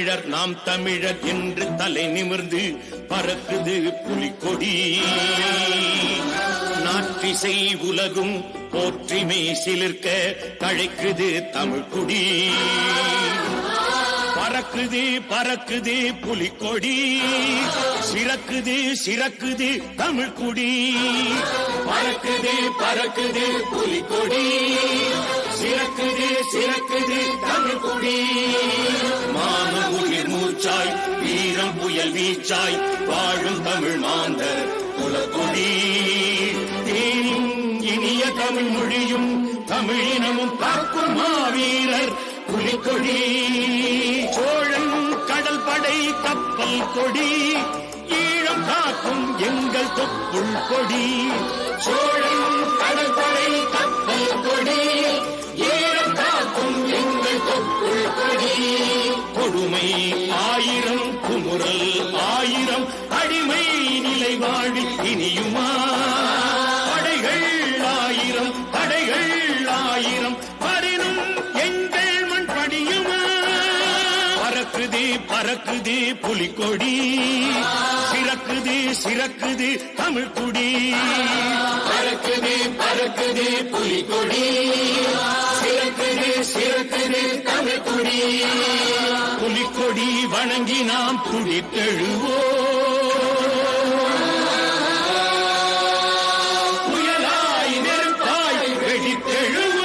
தமிழர் நாம் தமிழர் என்று தலை நிமிர்ந்து பறக்குது புலிக்கொடி. நாற்றிசை உலகும் போற்றிமை சிலிர்க்க தழைக்குது தமிழ் குடி பறக்குது பறக்குது புலிக்கொடி. சிறக்குது சிறக்குது தமிழ் குடி பறக்குது பறக்குது புலிக்கொடி. சிறக்குது சிறக்குது தமிழ் குடி மூச்சாய் வீரம் புயல் வீச்சாய் வாழும் தமிழ் மாந்தர் குலக்குடி. இனிய தமிழ் மொழியும் தமிழினமும் காக்கும் மாவீரர் புலிக்கொடி சோழன் கடல் படை கப்பல் கொடி. ஈழம் காக்கும் எங்கள் தொப்புள் கொடி. சோழன் கடல் படை கப்பல் கொடி. ஈழம் காக்கும் எங்கள் தொப்புள் கொடி. கொடுமை குரல் ஆயிரம் அடிமை நிலை வாழி இனியுமா? படைகள் ஆயிரம் படைகள் ஆயிரம் பரினும் எங்கள் மண் படியுமா பறக்குது பறக்குது புலிக்கொடி. சிறக்குது சிறக்குது தமிழ் குடி பறக்குது பறக்குது புலிக்கொடி. சிறக்குது சிறக்குது தமிழ் குடி புலிக்கொடி வணங்கி நாம் துடித்தெழுவோம் புயலாய் நெருப்பாய் வெடித்தெழுவோம்.